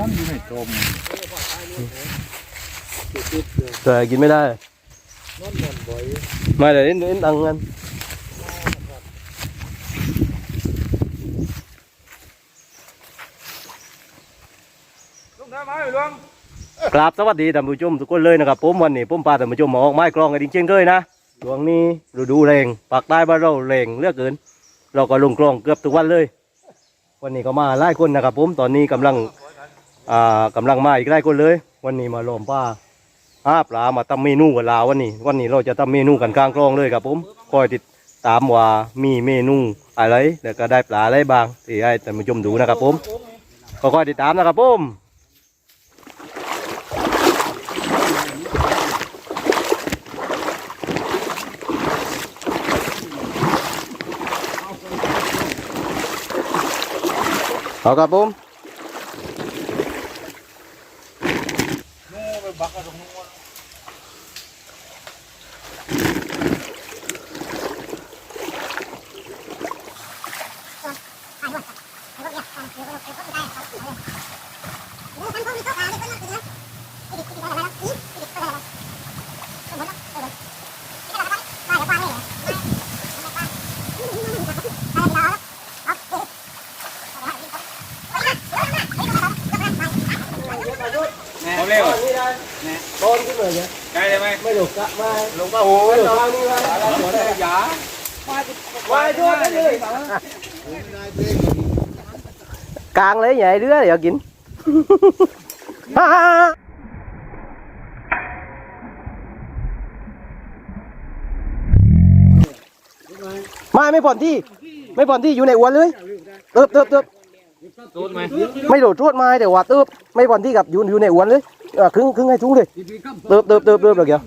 อนอยู่ในตมแต่กินไม่ได้นอนนอนบ่อยไม่เลยเล่นเล่นตังกันลุงทำไมลุงกราบสวัสดีท่านผู้ชมทุกคนเลยนะครับผมวันนี้ผมพาท่านผู้ชมมาออกไม้กลองกันจริงๆเลยนะช่วงนี้ฤดูแรงปากใต้บ้านเราแรงเหลือกเกิน เราก็ลงกลองเกือบทุกวันเลย วันนี้ก็มาหลายคนนะครับผมตอนนี้กำลัง อ่ากำลังมาอีกหลายคนเลย วันนี้มาลอมป้าหาปลามาทำเมนูกันลาวันนี้ วันนี้เราจะทำเมนูกันกลางกลองเลยครับผมคอยติดตามว่ามีเมนูอะไรแล้วก็ได้ปลาอะไรบ้างที่ให้ท่านผู้ชมดูนะครับผมก็คอยติดตามนะครับผมเอาครับผม นู่นไปบักกันตรงนู้น เอาเร็ว ตอนขึ้นเลยเนี่ย ได้เลยไหม ไม่ห ลกะไม่ลงป้าโอ้ไม่ยหลกทางนี้เลยหัวได้ยาไม่ด้วยได้เลยกลางเลยใหญ่เรือเดี๋ยวกินไม่ไม่ผ่อนที่ ไม่ผ่อนที่อยู่ในอวนเลยเติบเติบเติบไม่โดดชวดไม้แต่ว่าเติบไม่ผ่อนที่กับอยู่อยู่ในอวนเลย เออครึ่งครึ่งให้ทุ่งเลยเติบเติบเติบเติบเลยเกี่ยว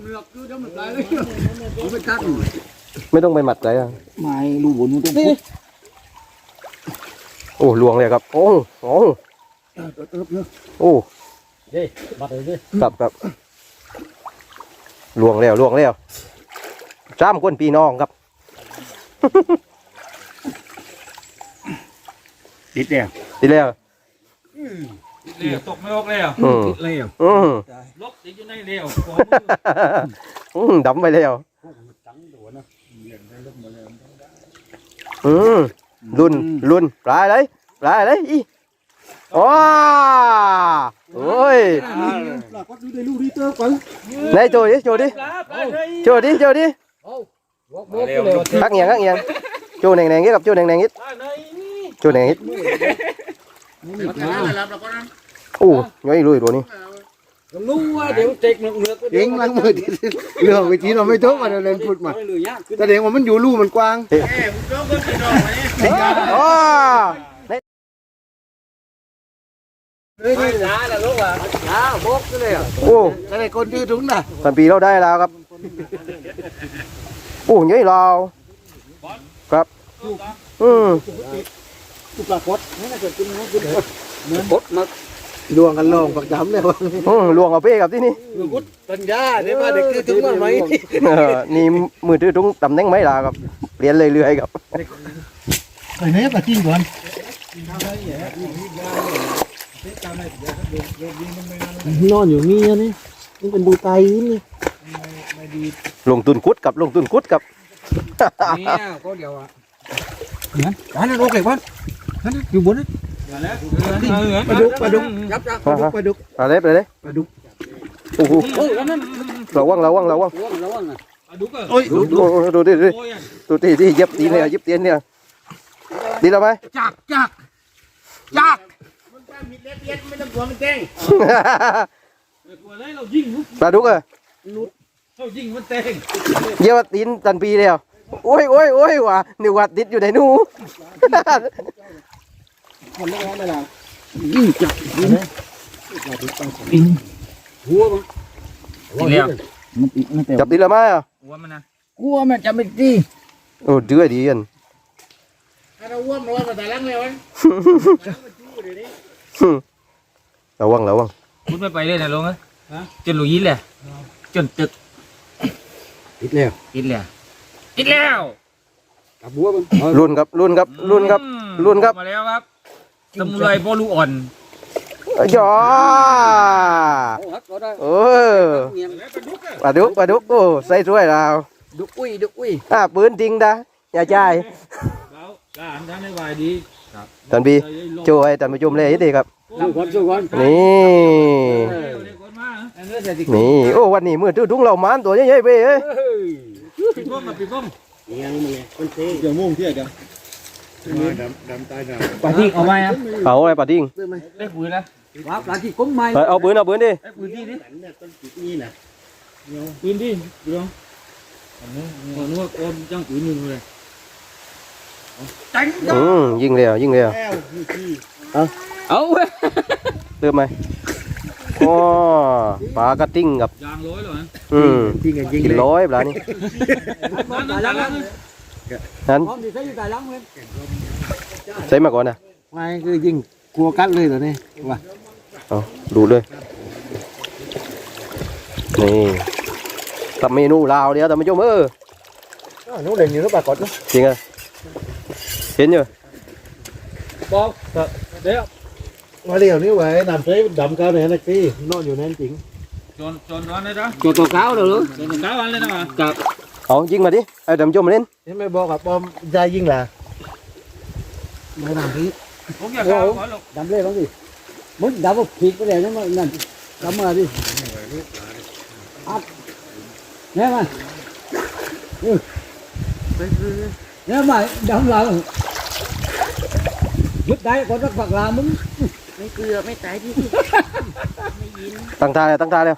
ไม่ต้องไปหมัดใจอะไม่รู้บนมันต้องนี่โอ้ลวง เลยครับโอ้โอ้โอ้เด้บัดเลยเด้ครับครับลวงแล้วลวงแล้วจ้ามคนพี่น้องครับติดแล้วทีแล้วเร็วตกไม่ออกเร็วอืมติดแล้วอืมลบติดอยู่ในเร็วอืมดำไปแล้วจังตัวนะอืมรุนรุนปลายเลยปลายเลยอีว้าโอ้ยปรากฏดูได้ลูกดีเตอร์ปังไหนโจดิโจดิโจดิโจดิเร็วคักเงียงคักเงียงโจแหน่งแหน่งงี้กับโจแหน่งแหน่งงี้โจแหน่งงี้นี่ปลา โอ้ย้อยลุยตัวนี้รู้ว่าเดี๋ยวเจ็กมันเลือกเด้งล้างมือดิเรื่องวิธีเราไม่ต้องมาเล่นพูดมาแต่เด็กว่ามันอยู่ลู่มันกว้างอ๋อช้าแล้วลูกอะอ้าวบกเลยอะโอ้แต่ไอ้คนที่ถุงน่ะสันปีเราได้แล้วครับ โอ้ย้อยเราครับ อืม ปรากฏนี่น่าจะกินนะกินเหมือนบดมาดวงกันลองปักจำแล้วอืมลวงเอาเป้กับที่นี่ปัญญาเนี่ยมาเด็กคือถุงมันไหมเออนี่มือถือตรงตำแหน่งไหมล่ะครับเปลี่ยนเรื่อยๆครับไอ้เนี่ยปลาจิ้งก่อนนอนอยู่นี่นี่นี่เป็นบูไตนี่ลงทุนคุดกับลงทุนคุดกับเนี่ยก็เดี๋ยวอะนั่นอันนั้นโอเคป่ะ นั่นอยู่บนนั้นปลาดุกปลาดุกจับจับปลาดุกปลาดุกอะไรไปเลยปลาดุกโอ้โหโอ้แล้วนั่นระวังระวังระวังระวังระวังอะดุกอะโอ้ยดูดูดูดิดูดิโอ้ยดูดิที่เย็บตีนเนี่ยเย็บตีนเนี่ยดีแล้วไหมจักจักจักกลัวเลยเรายิงปลาดุกอะเรายิงมันเต้งเย็บตีนตันปีแล้วโอ้ยโอ้ยโอ้ยว่ะนี่วัดติดอยู่ในนู้ ยิ่งจักหัวมันติดแล้วมันติดมันแต่จับตีแล้วไหมอะหัวมันนะกลัวมันจะไม่ดีโอ้ดื้อดีอันระวังระวังคุณไม่ไปเลยนะลงอะจนหลุยยินเลยจนตึกติดแล้วติดแล้วติดแล้วกับบัวมันรุ่นครับรุ่นครับรุ่นครับรุ่นครับมาแล้วครับ สมุไรโบลูอ่อนอย่อเออปลาดุกปลาดุกโอ้ใส่ถ้วยเราดุอุ้ยดุอุ้ยอ่าปืนจริงนะอย่าใจายแล้วก็อ่านทางในวายดีท่านพี่โชว์ให้ท่านผู้ชมเลยดีครับสู้ก่อนสู้ก่อนนี่เด็กคนมาอันนี้เสร็จนี่โอ้วันนี้มือถือถุงเรามันตัวใหญ่ๆไปเอ้ยปิดบ้องกับปิดบ้องยังมึงไงคนเตะเดี๋ยวมุ่งเที่ยเดี๋ยว ดำดำตายดปาที่เอาไหมอะเอาอะไรปะทิ้งได้ปืนแล้วว่าปลาที่ก้มไม้เฮ้ยเอาปืนเอาปืนดิได้ปืนที่ดินี่แหละปืนดิเดี๋ยวอันนี้ผมนึกว่าโอมจ้างปืนอยู่เลยจังอืมยิงเลยยิงเลยเอาเว้ยเริ่มไหมอ๋อปลากระติ้งกับยางร้อยเลยอืมำจริงกันจริงกินเลยร้อยปลานี่ นั้นใส่มาก่อนนะไม่คือยิงกลัวกัดเลยตัวนี้ว่าเอาดูเลยนี่ทำเมนูลาวเดียวแต่ไม่จมเออนู้นเด่นอยู่นู้นปลากดนะจริงอะเห็นอยู่บอกเดี๋ยวมาเดี๋ยวนี้ไว้นำไปดำก้าวเนี่ยนะกี้นอนอยู่แน่นจริงจนจนนอนเลยนะจนตัวก้าวเลยหรือจนตัวก้าวอันเลยนะมากับ Ồ, dính mà đi. Ê, đậm vô mà lên. Đến mới bo gặp bom ra viên là. mới làm gì? Uống giờ sao. Đậm lên lắm gì? Muốn đậm một thịt cái này nó mà nằm. Đậm mà đi. Áp. Nè mà. Ừ. Nè mà, đậm lại rồi. Giúp đấy, có rất vật là muốn. Mấy cưa, mấy trái đi. Tăng ta đây, tăng ta đây.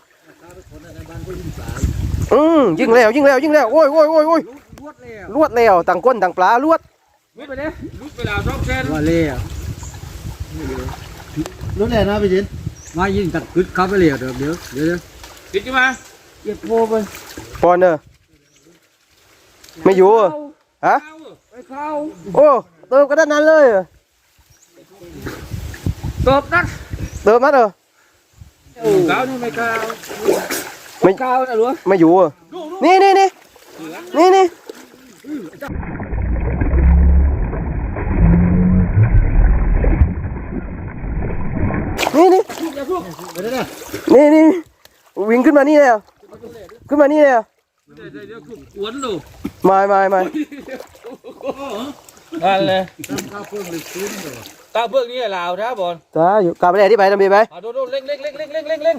ม่ตายที่ตั้งตาเลยตั้งตาเลยอืมยิงแล้วยิงแล้วยิงแล้วโอ้ยโอ้ยโอ้ยโอ้ยรวดเลยลวดแล้วต่างก้นต่างปลาลวดลุกไปเลยลุกไปแล้วรอบแค่ว่าเล่นู้นแหละนะพี่จินมายิงตัดกึดเข้าไปเลยเดี๋ยวเดี๋ยวเดี๋ยวเดี๋ยวติดขึ้นมาเก็บโบไปปอนเนอร์ไม่อยู่เหรอฮะไปเข้าโอ้เติมกระดานนั้นเลยเหรอตบนักเติมมัดเหรอเก้านี่ไม่เก้า เข้านะหลวงไม่อยู่เหรอนี่นี่นี่นี่นี่นี่นี่นี่นี่วิ่งขึ้นมานี่เลยเหรอขึ้นมานี่เลยเหรอเดี๋ยวเดี๋ยวคือหวนดูไม่ไม่ไม่นั่นเลยก้าวเพื่องนี่ลาวนะบอลตาอยู่กลับไปไหนที่ไปทำดีไปอะโดนโดนเล่งเล่งเล่งเล่งเล่งเล่งเล่ง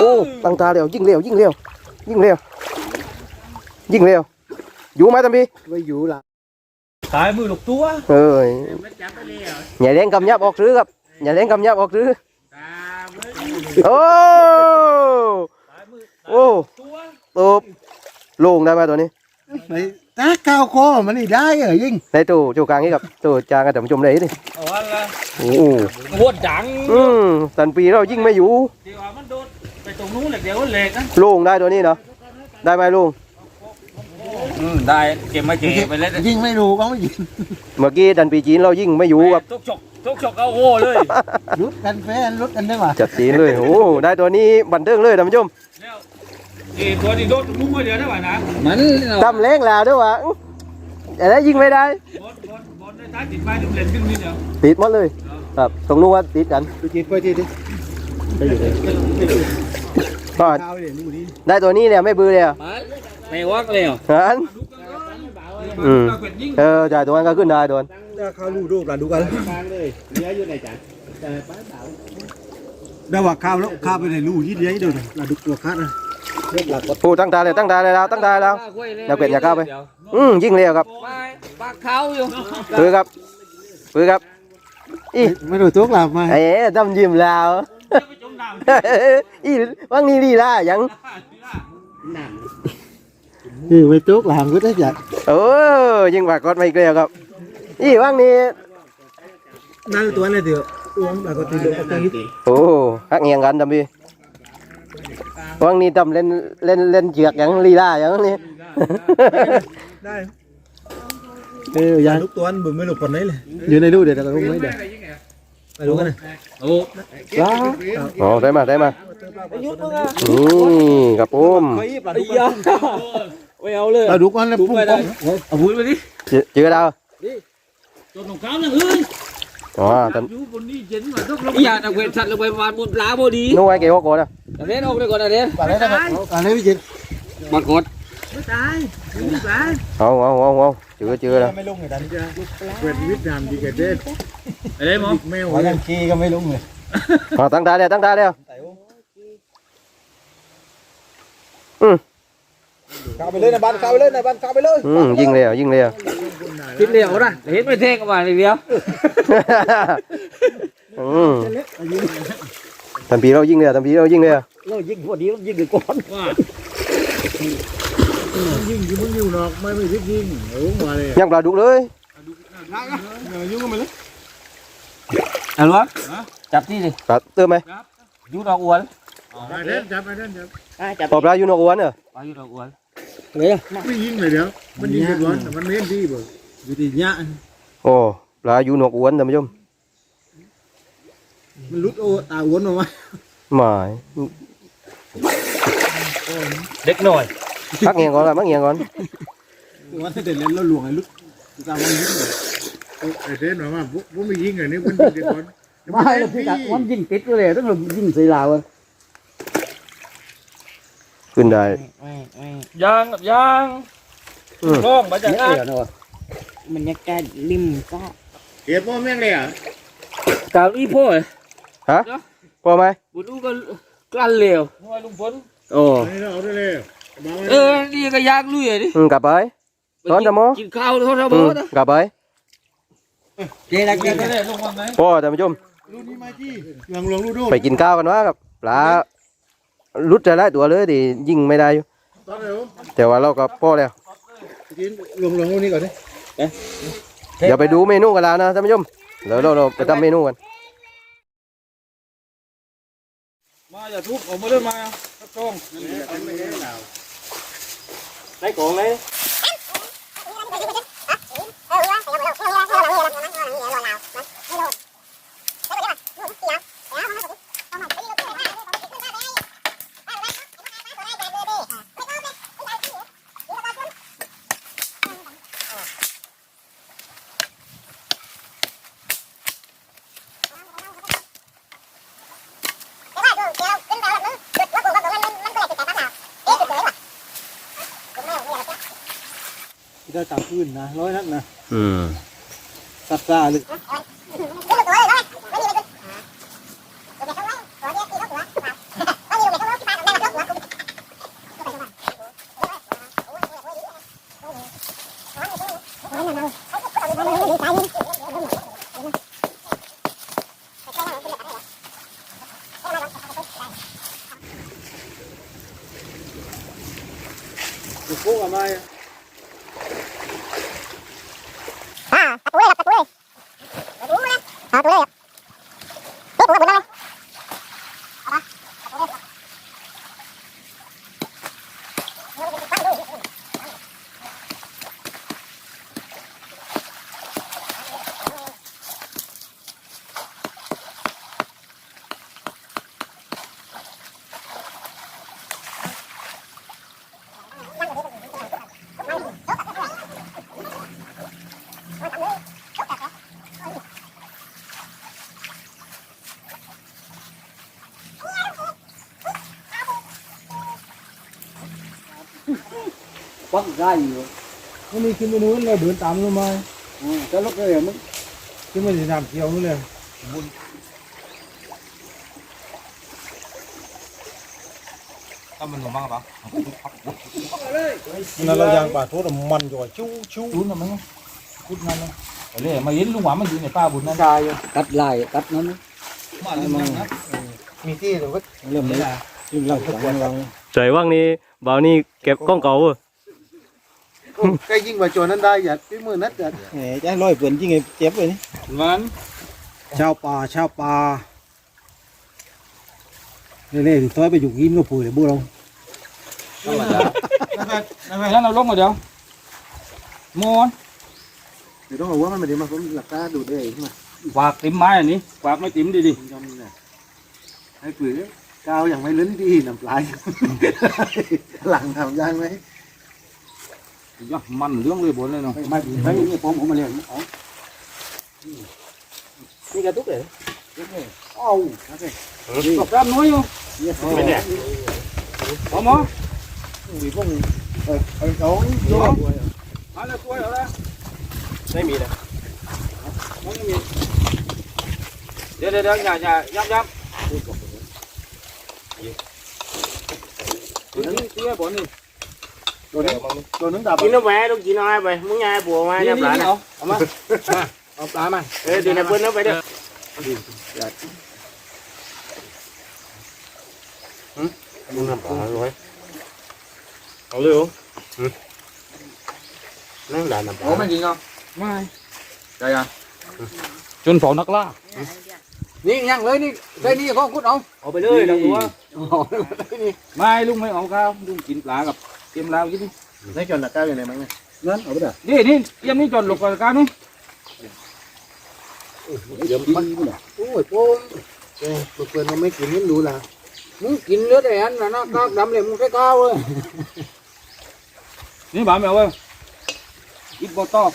โอ้ตั้งตาเร็วยิ่งเร็วยิ่งเร็วยิ่งเร็วยิ่งเร็วอยู่ไหมทำดีไม่อยู่ละตายมือหลกตัวเอ้ยอย่าเล่นกำยับออกซื้อครับอย่าเล่นกำยับออกซื้อโอ้โอ้ตบโล่งได้ไหมตัวนี้ไป ตาก้าวคอมันนี่ได้เหรอยิงในตู้จู่กลางนี้กับตู้จางกันแต่ผมชมเลยดิเอาวันละโอ้โหปวดจังอืมตันปีเรายิ่งไม่อยู่เดี๋ยวมันโดนไปตรงนู้นเลยเดี๋ยวเหล็กนะโล่งได้ตัวนี้เนาะได้ไหมลุงได้เก็บมาเก็บไปเล่นยิงไม่รู้ก็ไม่ยิงเมื่อกี้ตันปีจีนเรายิ่งไม่อยู่ครับทุกฉกทุกฉกเอาโอ้เลยรุดกันแฟนรุดกันได้ป่ะจัดจีนเลยโอ้โหได้ตัวนี้บันเทิงเลยท่านผู้ชมแล้ว เอ้ตัวนี้โดนมุ้งมาเดี๋ยวได้ป่ะนะมันทำเล้งแล้วด้วยวะอื้อแต่ได้ยิงไม่ได้ บอลบอลบอลได้ท้ายติดไม้ตุ้มเล่นขึ้นนี่เดียวติดหมดเลย ครับตรงนู้นว่าติดกันพี่จินไปที่ดิก็ข้าวเนี่ยดูดิได้ตัวนี้เนี่ยไม่เบือเลยอะไม่วักเลยเหรอฮันอืมเออจ่ายตัวนั้นก็ขึ้นได้ตัวนั้นถ้าข้าวลูรูปหลานดูกันได้ว่าข้าวแล้วข้าวไปในรูที่เลี้ยงเดี๋ยวหลานดูตัวคัดนะ พูดตั้งตาเลยตั้งตาเลยแล้วตั้งตาแล้วอย่าเปลี่ยนอย่าก้าวไปอืมยิงเลยครับปากเขาอยู่ปือครับปือครับอีไม่รู้ตัวกลับมาไอ้ดำยิ้มแล้วอีวังนี้ลีลายังเออไม่ตัวกลับก็ได้จัดเออยิงปากกดไม่เกลียวครับอีวังนี้นั่นตัวนี้เดียวอ้วงแล้วก็ตีเดือดตีโอ้ฮักเงียงกันดำพี่ วังนี้ดำเล่นเล่นเล่นเจือกอย่างลีลาอย่างนี้ได้เออยังลูกตัวนั้นบึ้มไม่หลุดคนไหนเลยอยู่ในรูเดี๋ยวเราลงไม่เดี๋ยวไปดูกันนะโอ้อ๋อได้มาได้มาอืมครับผมไม่เอาเลยเราดูกันแล้วพุ่งป้องเอาบุญไปดิเจอเจอดาวตัวตรงกลางนั่งเฮ้ย อ๋อท่านอยู่บนนี้เย็นมาทุกลมอย่าตะเวนสัตว์ลงไปวานบนปลาบ่ดีนู้ไว้เกี่ยวก่อนนะอันนี้ออกเลยก่อนอันนี้อะไรนะครับอะไรพี่จิตมากดไม่ตายไม่ตายเอาเอาเอาเอาเจอเจอแล้วไม่ลงเลยดันเป็นวิทยามดีกันเด็ดอะไรหมอแมวหัวยังขี้ก็ไม่ลงเลยเอาตั้งตาเดียวตั้งตาเดียว เข้าไปเลยนะบ้านเข้าไปเลยนะบ้านเข้าไปเลยอืมยิงเลยอะยิงเลยอะคิดเดียวนะเห็นไม่เท่งออกมาเลยเดียวอืมทันปีเรายิงเลยอะทันปีเรายิงเลยอะเรายิงพวกนี้ยิงดีก่อนว่ายิงยิงมึงอยู่นอกไม่ไม่ทิพยิงโอ้มาเลยยังปลาดุกเลยยุ่งกันไปเลยอันวะจับที่ดิปลาเติมไหมยูดอกอวนไปเล่นจับไปเล่นจับตายจับปลาปลาอยู่นอกอวนเหรอปลายูดอกอวน เลยไม่ยิงเลยเดี๋ยวมันยิงกันวันแต่มันไม่เห็นดีบ่อยู่ที่เนี้ยโอ้ปลาอยู่นอกอวนท่านผู้ชมมันลุดโอตาอ้วนออกมาหมายเด็กหน่อยพักเงียงก่อนละพักเงียงก่อนว่าถ้าเด็ดเล่นแล้วหลวงไอ้ลุดตาวันนี้ไอ้เด่นมาว่าผมไม่ยิงอันนี้มันยิงกันก่อนไม่เลยพี่จักมันยิงติดเลยต้องยิงใส่ลาว ขึ้นได้ไม่ไม่ยางกับยางอืมร้องมาจากเนี่ยเนาะบรรยากาศริมก็เก็บพ่อแม่งเลยอะกาวอีพ่อฮะพอไหมบุญก็กลั้นเร็วน้อยลุงพลโอ้นี่เราเอาได้เลยมาเออนี่ก็ยากลุยดิอืมกลับไป ร้อนจังมั้ง กินข้าวเท่าไหร่อืบ่มนะกลับไปเจ๊ละเก็เจ๊บได้ลงวันไหนพ่อท่านผู้ชมลุดนี่มาที่ลองลองลุดดู ไปกินข้าวกันวะกับปลา ลุดจะได้ตัวเลยดิยิงไม่ได้อยู่ตอนเร็วแต่ว่าเราก็พอแล้วกินลงลองลุดนี่ก่อนดิเดี๋ยวไปดูเมนูกันแล้วนะท่านผู้ชมเดี๋ยวเราเราไปทำเมนูกันมาอย่าทุบออกมาเลยมาตรงได้ของเลย ได้ตามพื้นนะร้อยนัดนะอืมสัตว์ซาเลย โค้งอะไร ปักได้อยู่มันมีขึ้นไปนู้นเลยเดินตามลงมาจะลุกเลยมึงขึ้นมาจะทำเกี่ยวนู้นเลยนั่นเรายางป่าทุดมันจ่อยชิวชิวชุนนะมึงชุด ในป่าบุญนั่นตัดลายตัดนั้นมาเลยมึงนะมีที่เดี๋ยวก็เริ่มเลยยิ่งเราทุกคนเราใจว่างนี้บ่าวนี่เก็บกล้องเก่าเว้ยใกล้ยิ่งกว่าโจนั้นได้อย่าพี่มือนัดอย่าแหมจะร้อยเปลี่ยนจริงไงเจ็บเลยนี่มันชาวป่าชาวป่าเล่ๆถอยไปอยู่ยิ้มก็ปุ๋ยเลยบุเรานั่นไปนั่นไปนั่นเราลงมาเดี๋ยวมอนเดี๋ยวต้องเอาว่ามันไม่ได้มาผมหลักตาดูดได้มาฝากติ่มไม้อันนี้ฝากไม่ติ่มดีดิยอมนี่แหละให้ปุ๋ยกาวอย่างไม่ล้นดีน้ำปลายหลังทำยังไหม ยมันเรื่องเลยบนเลยเนาะไม่ไม่ผมผมมาเรียนฝนี่กระตุกเลยเอาตบรับน้อยอยู่ไม่เนี่ยพอมั้งมีพวกเออเออสองดูสองเอาละกล้วยเอาละไม่มีนะมันไม่มีเดี๋ยวเดี๋ยวเดี๋ยวอย่าอย่าย้ำย้ำนี่ที่ไอ้บอลนี่ ตัวนึงตัวนึงดับกินน้ำแหวนต้องกินน้อยไปมึงไงบัวมานี่เนี่ยปลานี่เนี่ยเอาเอามาเอาปลามาเออเดี๋ยวนะเปิ้ลเอาไปเด้อมึงทำปลาร้อยเอาเลยเหรอนั่งด่านน้ำปลาโอ้ไม่จริงอะไม่ใจอะจนเผานักล่านี่ยังเลยนี่ได้นี่ก็คุดเอาเอาไปเลยดังตัวเอาได้นี่ไม่ลุงไม่เอาข้าวลุงกินปลากับ เต็มลาวกินดิได้จนหนักก้าวอยู่ไหนมั้งเนี่ยนั่นเอาไปเด้อนี่นี่เตรียมนี่จนหลบกับการนี่เดี๋ยวมันโอ้ยโป้งเออเพื่อนมันไม่กินมันดูละมึงกินเลือดไอ้อันน่ะนะกากดำเลยมึงใช้ก้าวเลยนี่บ้าไม่เอาเว้ยอีกบอตอบ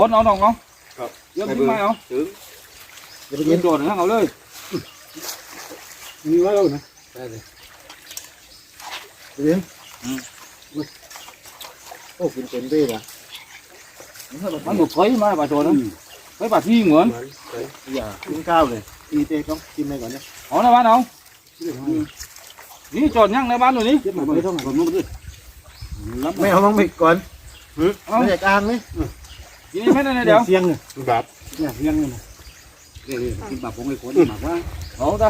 อลเอาหน่องเอาเตรียมที่ไม่เอาอย่าไปเตรีกิยนมโดนนะเอาเลยมีไว้แล้วนะ โอ้กินเป็นเบ้ละมันหลุดไฟมาปลาโจนนะไฟปลาที่เหมือนอย่ากินข้าวเลยตีเต้ต้องกินไปก่อนนะเอาในบ้านเอานี่จอดยังในบ้านอยู่นี่เจ็บมาไม่ต้องคนนู้นดิรับไม่เอาต้องไปก่อนเอาไม่อยากอ้างนี่ทีนี้ไม่ได้เดี๋ยวเสียงเนี่ยแบบเนี่ยเสียงเนี่ยนี่นี่กินปากผมไอ้คนหมักว่าเอาจ้ะ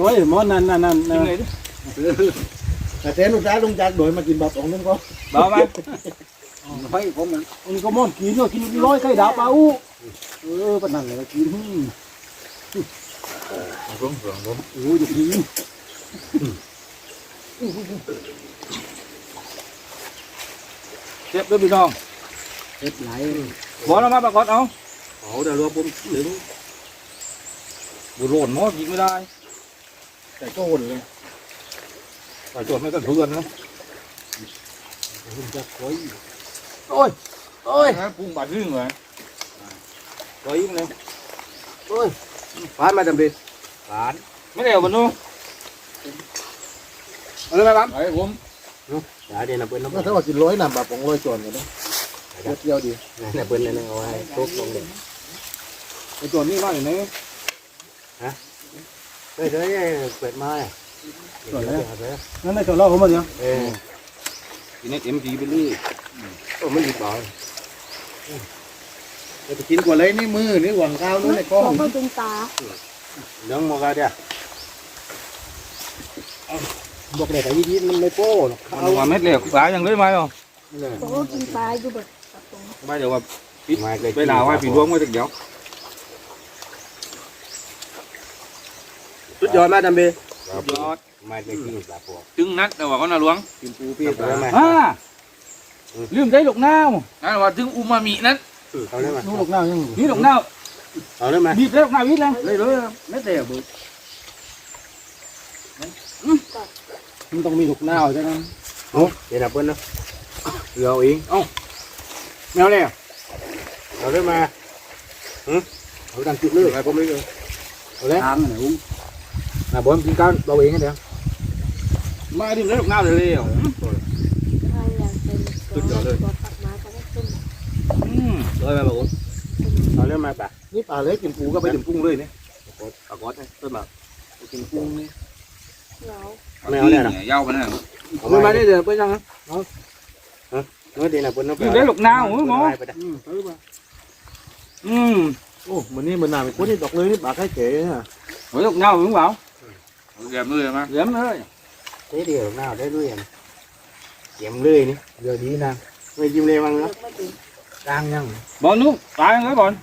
ร้อยหมอนั่นนั่นนั่นกินเลยดิ แต่เต้ลูกจ้าลุงจักโดยมากินแบบของนึงก็บ้าไหมไปผมนั่นอันนี้ก็ม่อนกินก็กินร้อยไข่ดาวปลาอู้เออปนันเลยกินโอ้ยจะกินเจ็บด้วยพี่น้องเจ็บไหลบอลเอามาปรากฏเอาเอาเดี๋ยวรัวผมเหลืองบุโรนมอยิงไม่ได้ แต่ก็วนเลย ปลาโจนไม่ต้องเพื่อนนะจะคอยโอ้ยพุ่งบาดรึ่งเลยร้อยยิงเลยฟานมาจำเป็นบาดไม่ได้เอาบนนู้นเอาเลยไหมบ้างไอ้ผมด่าเดี๋ยวน้ำเปิ้ลน้ำถ้าว่ากินร้อยนำแบบของร้อยจวนกันนะเที่ยวดีน้ำเปิ้ลนั่นเอาไว้ทุบลงเด็กไอ้โจนนี่ว่าอย่างไรเฮ้ยเฮ้ยเปิดไม้ นั่นได้ตัวเราเขามาเนี่ยเออทีนี้เอ็มจีไปเรื่อยโอ้ไม่ดีบ่อยจะไปกินกว่าเลยนี่มือนี่หวังข้าวนู่นในกล้อง không có ta เรื่องมอกันเดียบอกเด็กไอ้ยี่มันไม่โป้หรอกเอาว่าเม็ดเหลวปลาอย่างเลยไหมอะ có kim phai vô bực ไม่เดี๋ยวว่ามาเลยไปหนาวไว้ผีดวงไว้ตึกเดี๋ยวสุดยอดมากจำเบ ป็นยอดมาเลยกินปลาปอกจึงนัดแต่ว่าก็น่าหลวงกินปูพี่ตัวไหมอ่าลืมได้ลูกน้าวนั่นว่าถึงอูมามินั้นเอาเลยมานู่นลูกหน้ายังนี่ลูกน้าวเอาเลยมาบีบแล้วลูกน้าววิทย์เลยเลยเลยไม่เตะบึกมันต้องมีลูกหน้าใช่ไหมโอ้เดี๋ยวน้ำเปิ้ลนะเราเองแมวเนี่ยเอาเลยมาเอาดังจุดเลยไปผมเลยทางไหนอุ้งนะบอลกินก้าวเราเองเดี๋ยวมาดิแล้วลูกน้าวเลยเลย hai là tình có có tập mà có cái tinh อืมเลยมาบอกผมเอาเลยมาปะนี่ปลาเล็กกินปูก็ไปถึงกุ้งเลยเนี่ยปลากอดต้นแบบกินกุ้ง นี่ ngộ ไม่เอาเลยนะยาวไปนะเอามือไปมาได้เดี๋ยวไปยังเมื่อเดี๋ยวน้ำเปิ้ลน้ำลืมได้ลูกน้าวหมอไปได้อืมโอ้เหมือนนี่เหมือนหนาเป็นคนที่ดอกเลยนี่ปลาไข่เก๋ฮะลูกน้าว đúng không เหลี่ยมเลยมั้ยเหลี่ยมเลย thế điều nào đấy lui em kiếm lười đi เดี๋ยวดีนะ người chim lê mang nữa được mấy chuyện đang nhăng บอลนู้น